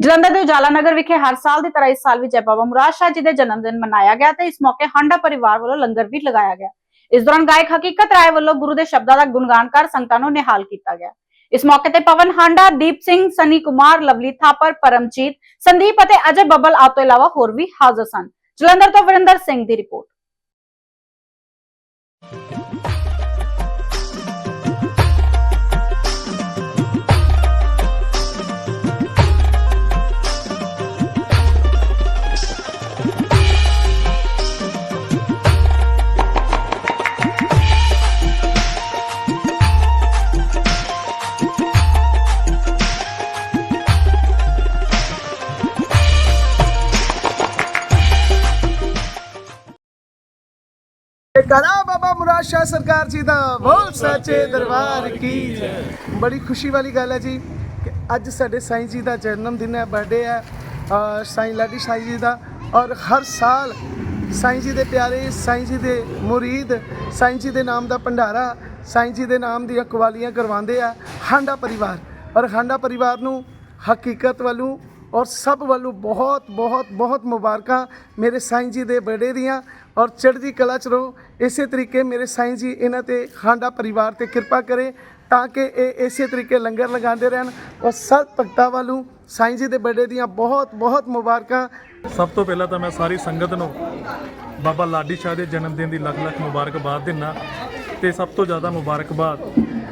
ਜਲੰਧਰ ਦੇ ਉਜਾਲਾ ਨਗਰ ਵਿਖੇ ਹਰ ਸਾਲ ਦੀ ਤਰ੍ਹਾਂ ਇਸ ਸਾਲ ਵੀ ਜੈ ਬਾਬਾ ਮੁਰਾਦ ਸ਼ਾਹ ਜੀ ਦੇ ਜਨਮ ਦਿਨ ਮਨਾਇਆ ਗਿਆ ਤੇ ਇਸ ਮੌਕੇ ਹਾਂਡਾ ਪਰਿਵਾਰ ਵੱਲੋਂ ਲੰਗਰ ਵੀ ਲਗਾਇਆ ਗਿਆ। ਇਸ ਦੌਰਾਨ ਗਾਇਕ ਹਕੀਕਤ ਰਾਏ ਵੱਲੋਂ ਗੁਰੂ ਦੇ ਸ਼ਬਦਾਂ ਦਾ ਗੁਣਗਾਨ ਕਰ ਸੰਗਤਾਂ ਨੂੰ ਨਿਹਾਲ ਕੀਤਾ ਗਿਆ। ਇਸ ਮੌਕੇ ਤੇ ਪਵਨ ਹਾਂਡਾ, ਦੀਪ ਸਿੰਘ, ਸਨੀ ਕੁਮਾਰ, ਲਵਲੀ ਥਾਪਰ, ਪਰਮਜੀਤ, ਸੰਦੀਪ ਅਤੇ ਅਜੇ ਬੱਬਲ ਆਪ ਤੋਂ ਇਲਾਵਾ ਹੋਰ ਵੀ ਹਾਜ਼ਰ ਸਨ। ਜਲੰਧਰ ਤੋਂ ਵਰਿੰਦਰ ਸਿੰਘ ਦੀ ਰਿਪੋਰਟ। ਕਰਾ ਬਾਬਾ ਮੁਰਾਦ ਸ਼ਾਹ ਸਰਕਾਰ ਜੀ ਦਾ ਬੋਲ ਸੱਚੇ ਦਰਬਾਰ ਕੀ ਜੈ। ਬੜੀ ਖੁਸ਼ੀ ਵਾਲੀ ਗੱਲ ਹੈ ਜੀ ਕਿ ਅੱਜ ਸਾਡੇ ਸਾਈਂ ਜੀ ਦਾ ਜਨਮ ਦਿਨ ਹੈ ਬਰਥਡੇ ਹੈ, ਅਹ ਸਾਈਂ ਲਾਡੀ ਸਾਈਂ ਜੀ ਦਾ ਔਰ ਹਰ ਸਾਲ ਸਾਈਂ ਜੀ ਦੇ ਪਿਆਰੇ, ਸਾਈਂ ਜੀ ਦੇ ਮੁਰੀਦ, ਸਾਈਂ ਜੀ ਦੇ ਨਾਮ ਦਾ ਭੰਡਾਰਾ, ਸਾਈਂ ਜੀ ਦੇ ਨਾਮ ਦੀਆਂ ਕਵਾਲੀਆਂ ਕਰਵਾਉਂਦੇ ਆ ਹਾਂਡਾ ਪਰਿਵਾਰ। ਔਰ ਹਾਂਡਾ ਪਰਿਵਾਰ ਨੂੰ ਹਕੀਕਤ ਵੱਲੋਂ ਔਰ ਸਭ ਵੱਲੋਂ ਬਹੁਤ ਬਹੁਤ ਬਹੁਤ ਮੁਬਾਰਕਾਂ ਮੇਰੇ ਸਾਈਂ ਜੀ ਦੇ ਬਰਥਡੇ ਦੀਆਂ। ਔਰ ਚੜ੍ਹਦੀ ਕਲਾ ਚ ਰਹੋ। ਇਸੇ ਤਰੀਕੇ ਮੇਰੇ ਸਾਈਂ ਜੀ ਇਹਨਾਂ ਤੇ ਹਾਂਡਾ ਪਰਿਵਾਰ ਤੇ ਕਿਰਪਾ ਕਰੇ ਤਾਂ ਕਿ ਇਹ ਇਸੇ ਤਰੀਕੇ ਲੰਗਰ ਲਗਾਉਂਦੇ ਰਹਿਣ। ਔਰ ਸਭ ਭਗਤਾਂ ਵੱਲੋਂ ਸਾਈਂ ਜੀ ਦੇ ਬਰਥਡੇ ਦੀਆਂ ਬਹੁਤ ਬਹੁਤ ਮੁਬਾਰਕਾਂ। ਸਭ ਤੋਂ ਪਹਿਲਾਂ ਤਾਂ ਮੈਂ ਸਾਰੀ ਸੰਗਤ ਨੂੰ ਬਾਬਾ ਲਾਡੀ ਸ਼ਾਹ ਦੇ ਜਨਮ ਦਿਨ ਦੀ ਲੱਖ ਲੱਖ ਮੁਬਾਰਕਬਾਦ ਦਿੰਦਾ ਤੇ ਸਭ ਤੋਂ ਜ਼ਿਆਦਾ ਮੁਬਾਰਕਬਾਦ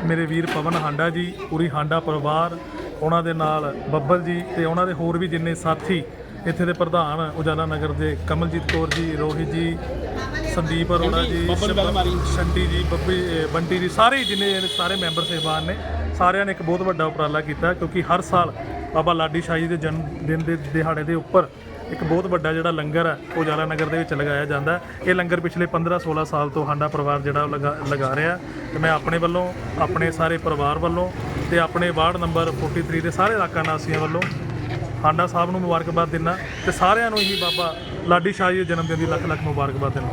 ਮੇਰੇ ਵੀਰ ਪਵਨ ਹਾਂਡਾ ਜੀ, ਪੂਰੀ ਹਾਂਡਾ ਪਰਿਵਾਰ ਉਹਨਾਂ ਦੇ ਨਾਲ ਬੱਬਲ ਜੀ ਤੇ ਉਹਨਾਂ ਦੇ ਹੋਰ ਵੀ ਜਿੰਨੇ ਸਾਥੀ ਇੱਥੇ ਦੇ ਪ੍ਰਧਾਨ ਉਜਾਲਾ ਨਗਰ ਦੇ ਕਮਲਜੀਤ ਕੌਰ ਜੀ ਰੋਹਿਤ ਜੀ ਸੰਦੀਪ ਅਰੋੜਾ ਜੀ ਸ਼ੰਟੀ ਜੀ ਬੱਬੀ ਬੰਟੀ ਜੀ ਸਾਰੇ ਜਿੰਨੇ ਸਾਰੇ ਮੈਂਬਰ ਸਹਿਬਾਨ ਨੇ ਸਾਰਿਆਂ ਨੇ ਇੱਕ ਬਹੁਤ ਵੱਡਾ ਉਪਰਾਲਾ ਕੀਤਾ ਕਿਉਂਕਿ ਹਰ ਸਾਲ ਬਾਬਾ ਲਾਡੀ ਸ਼ਾਹ ਜੀ ਦੇ ਜਨਮ ਦਿਨ ਦੇ ਦਿਹਾੜੇ ਦੇ ਉੱਪਰ ਇੱਕ ਬਹੁਤ ਵੱਡਾ ਜਿਹੜਾ ਲੰਗਰ ਹੈ ਉਹ ਉਜਾਲਾ ਨਗਰ ਦੇ ਵਿੱਚ ਲਗਾਇਆ ਜਾਂਦਾ। ਇਹ ਲੰਗਰ ਪਿਛਲੇ 15-16 ਸਾਲ ਤੋਂ ਹਾਂਡਾ ਪਰਿਵਾਰ ਜਿਹੜਾ ਉਹ ਲਗਾ ਲਗਾ ਰਿਹਾ। ਤੇ ਮੈਂ ਆਪਣੇ ਵੱਲੋਂ, ਆਪਣੇ ਸਾਰੇ ਪਰਿਵਾਰ ਵੱਲੋਂ ਤੇ ਆਪਣੇ ਵਾਰਡ ਨੰਬਰ 43 ਦੇ ਸਾਰੇ ਇਲਾਕਾ ਨਿਵਾਸੀਆਂ ਵੱਲੋਂ ਹਾਂਡਾ ਸਾਹਿਬ ਨੂੰ ਮੁਬਾਰਕਬਾਦ ਦਿੰਦਾ ਤੇ ਸਾਰਿਆਂ ਨੂੰ ਹੀ ਬਾਬਾ ਲਾਡੀ ਸ਼ਾਹ ਜੀ ਦੇ ਜਨਮ ਦਿਨ ਦੀ ਲੱਖ ਲੱਖ ਮੁਬਾਰਕਬਾਦ ਦਿੰਦਾ